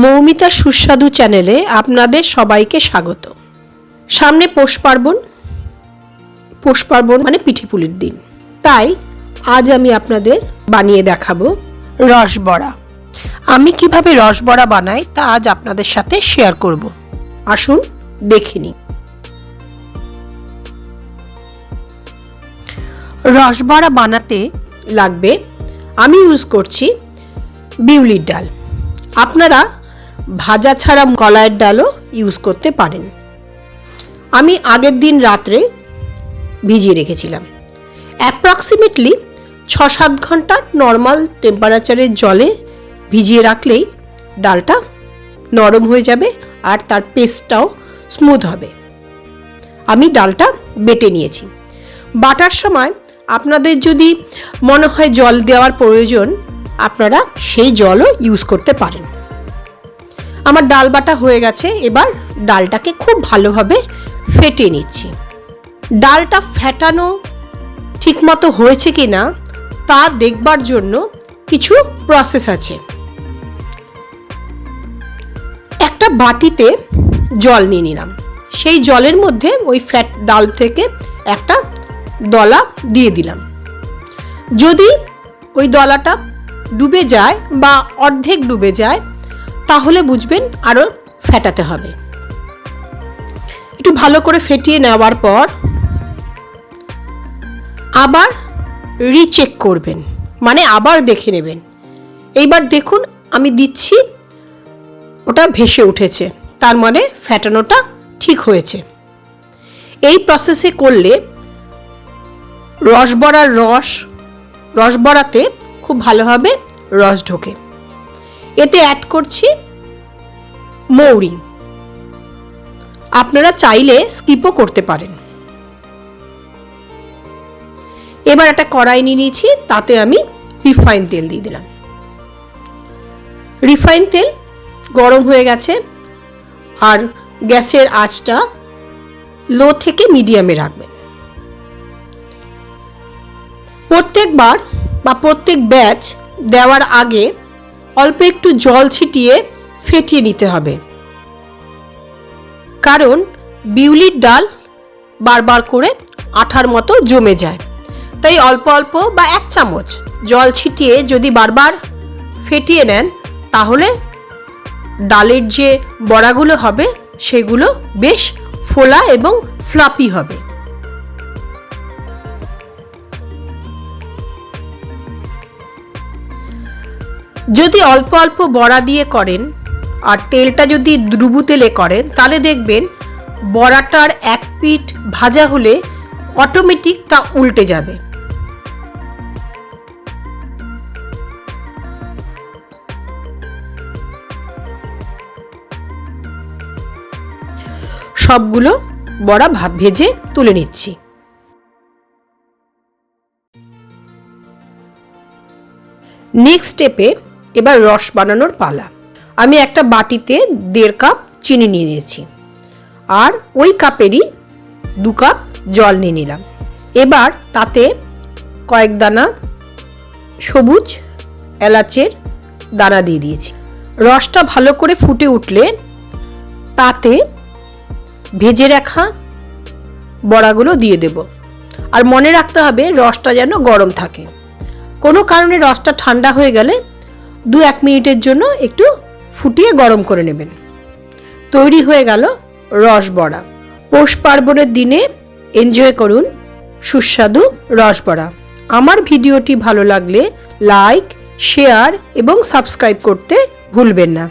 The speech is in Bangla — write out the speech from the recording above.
মৌমিতা সুস্বাদু চ্যানেলে আপনাদের সবাইকে স্বাগত। সামনে পৌষ পার্বণ পৌষ পার্বণ মানে পিঠে পুলির দিন। তাই আজ আমি আপনাদের বানিয়ে দেখাবো রসবড়া। আমি কীভাবে রসবড়া বানাই তা আজ আপনাদের সাথে শেয়ার করব। আসুন দেখে নিই। রসবড়া বানাতে লাগবে, আমি ইউজ করছি বিউলির ডাল। আপনারা ভাজা ছাড়া কলাইয়ের ডালও ইউজ করতে পারেন। আমি আগের দিন রাত্রে ভিজিয়ে রেখেছিলাম। অ্যাপ্রক্সিমেটলি ছ সাত ঘণ্টা নর্মাল টেম্পারেচারের জলে ভিজিয়ে রাখলেই ডালটা নরম হয়ে যাবে আর তার পেস্টটাও স্মুথ হবে। আমি ডালটা বেটে নিয়েছি। বাটার সময় আপনাদের যদি মনে হয় জল দেওয়ার প্রয়োজন, আপনারা সেই জলও ইউজ করতে পারেন। আমার ডাল বাটা হয়ে গেছে, এবার ডালটাকে খুব ভালোভাবে ফেটিয়ে নিচ্ছি। ডালটা ফেটানো ঠিকমতো হয়েছে কি না তা দেখবার জন্য কিছু প্রসেস আছে। একটা বাটিতে জল নিয়ে নিলাম। সেই জলের মধ্যে ওই ফ্যাট ডাল থেকে একটা দলা দিয়ে দিলাম। যদি ওই দলাটা ডুবে যায় বা অর্ধেক ডুবে যায় তাহলে বুঝবেন আরও ফেটাতে হবে। একটু ভালো করে ফেটিয়ে নেওয়ার পর আবার রিচেক করবেন মানে আবার দেখে নেবেন। এইবার দেখুন আমি দিচ্ছি, ওটা ভেসে উঠেছে, তার মানে ফ্যাটানোটা ঠিক হয়েছে। এই প্রসেসে করলে রস রসবড়ার রস রসবড়াতে খুব ভালোভাবে রস ঢোকে। এতে অ্যাড করছি মৌরি। আপনারা চাইলে স্কিপও করতে পারেন। এবার একটা কড়াই নিয়ে নিয়েছি, তাতে আমি রিফাইন তেল দিয়ে দিলাম। রিফাইন তেল গরম হয়ে গেছে আর গ্যাসের আঁচটা লো থেকে মিডিয়ামে রাখবেন। প্রত্যেকবার বা প্রত্যেক ব্যাচ দেওয়ার আগে অল্প একটু জল ছিটিয়ে ফেটিয়ে নিতে হবে। কারণ বিউলির ডাল বারবার করে আঠার মতো জমে যায়। তাই অল্প অল্প বা এক চামচ জল ছিটিয়ে যদি বারবার ফেটিয়ে নেন, তাহলে ডালের যে বড়াগুলো হবে, সেগুলো বেশ ফোলা এবং ফ্লাপি হবে। যদি অল্প অল্প বড়া দিয়ে করেন আর তেলটা যদি দ্রুবু তেলে করেন, তাহলে দেখবেন বড়াটার এক পিঠ ভাজা হলে অটোমেটিক তা উল্টে যাবে। সবগুলো বড়া ভাব ভেজে তুলে নিচ্ছি। নেক্সট স্টেপে এবার রস বানানোর পালা। আমি একটা বাটিতে দেড় কাপ চিনি নিয়ে নিয়েছি। আর ওই কাপেরই দু কাপ জল নিয়ে নিলাম। এবার তাতে কয়েক দানা সবুজ এলাচের দানা দিয়ে দিয়েছি। রসটা ভালো করে ফুটে উঠলে তাতে ভেজে রাখা বড়াগুলো দিয়ে দেব। আর মনে রাখতে হবে রসটা যেন গরম থাকে। কোনো কারণে রসটা ঠান্ডা হয়ে গেলে দু এক মিনিটের জন্য একটু ফুটিয়ে গরম করে নেবেন। তৈরি হয়ে গেল রস বড়া। পৌষ পার্বণের দিনে এনজয় করুন সুস্বাদু রস বড়া। আমার ভিডিওটি ভালো লাগলে লাইক শেয়ার এবং সাবস্ক্রাইব করতে ভুলবেন না।